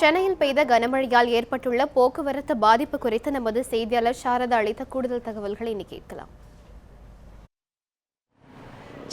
சென்னையில் பெய்த கனமழையால் ஏற்பட்டுள்ள போக்குவரத்து பாதிப்பு குறித்து நமது செய்தியாளர் சாரதா அளித்த கூடுதல் தகவல்களை இனி கேட்கலாம்.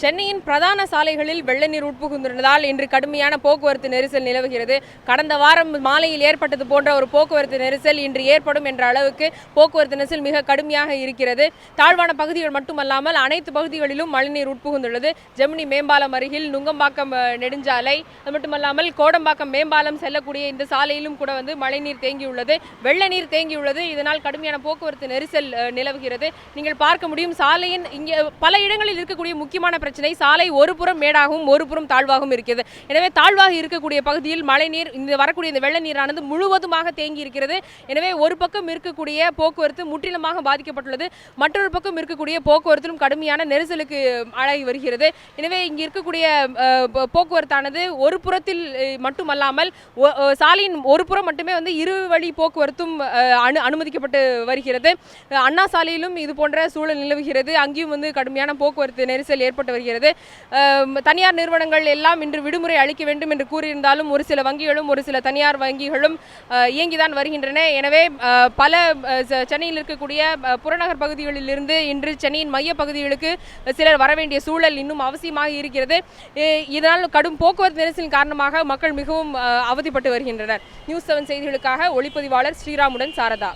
சென்னையின் பிரதான சாலைகளில் வெள்ள நீர் உட்புகுந்திருந்ததால் இன்று கடுமையான போக்குவரத்து நெரிசல் நிலவுகிறது. கடந்த வாரம் மாலையில் ஏற்பட்டது போன்ற ஒரு போக்குவரத்து நெரிசல் இன்று ஏற்படும் என்ற அளவுக்கு போக்குவரத்து நெரிசல் மிக கடுமையாக இருக்கிறது. தாழ்வான பகுதிகள் மட்டுமல்லாமல் அனைத்து பகுதிகளிலும் மழைநீர் உட்புகுந்துள்ளது. ஜெமினி மேம்பாலம் அருகில் நுங்கம்பாக்கம் நெடுஞ்சாலை அது மட்டுமல்லாமல் கோடம்பாக்கம் மேம்பாலம் செல்லக்கூடிய இந்த சாலையிலும் கூட வந்து மழைநீர் தேங்கியுள்ளது. வெள்ள நீர் தேங்கியுள்ளது. இதனால் கடுமையான போக்குவரத்து நெரிசல் நிலவுகிறது. நீங்கள் பார்க்க முடியும் சாலையின் இங்கே பல இடங்களில் இருக்கக்கூடிய முக்கியமான பிரச்சனை. சாலை ஒரு புறம் மேடாகவும் ஒரு புறம் தாழ்வாகவும் இருக்கிறது. எனவே தாழ்வாக இருக்கக்கூடிய பகுதியில் மழைநீர் இந்த வரக்கூடிய இந்த வெள்ள நீரானது முழுவதுமாக தேங்கி இருக்கிறது. எனவே ஒரு பக்கம் இருக்கக்கூடிய போக்குவரத்து முற்றிலுமாக பாதிக்கப்பட்டுள்ளது. மற்றொரு பக்கம் இருக்கக்கூடிய போக்குவரத்திலும் கடுமையான நெரிசலுக்கு ஆளாகி வருகிறது. எனவே இங்கே இருக்கக்கூடிய போக்குவரத்தானது ஒரு புறத்தில் மட்டுமல்லாமல் சாலையின் ஒரு புறம் மட்டுமே வந்து இரு வழி போக்குவரத்தும் அனு அனுமதிக்கப்பட்டு வருகிறது. அண்ணா சாலையிலும் இது போன்ற சூழல் நிலவுகிறது. அங்கேயும் வந்து கடுமையான போக்குவரத்து நெரிசல் ஏற்பட்டு வருகிறது. தனியார் நிறுவனங்கள் எல்லாம் இன்று விடுமுறை அளிக்க வேண்டும் என்று கூறியிருந்தாலும் ஒரு சில வங்கிகளும் ஒரு சில தனியார் வங்கிகளும் இயங்கிதான் வருகின்றன. எனவே பல சென்னையில் இருக்கக்கூடிய புறநகர் பகுதிகளில் இருந்து இன்று சென்னையின் மைய பகுதிகளுக்கு சிலர் வர வேண்டிய சூழல் இன்னும் அவசியமாக இருக்கிறது. இதனால் கடும் போக்குவரத்து நெரிசலின் காரணமாக மக்கள் மிகவும் அவதிப்பட்டு வருகின்றனர். நியூஸ் செவன் செய்திகளுக்காக ஒளிப்பதிவாளர் ஸ்ரீராமுடன் சாரதா.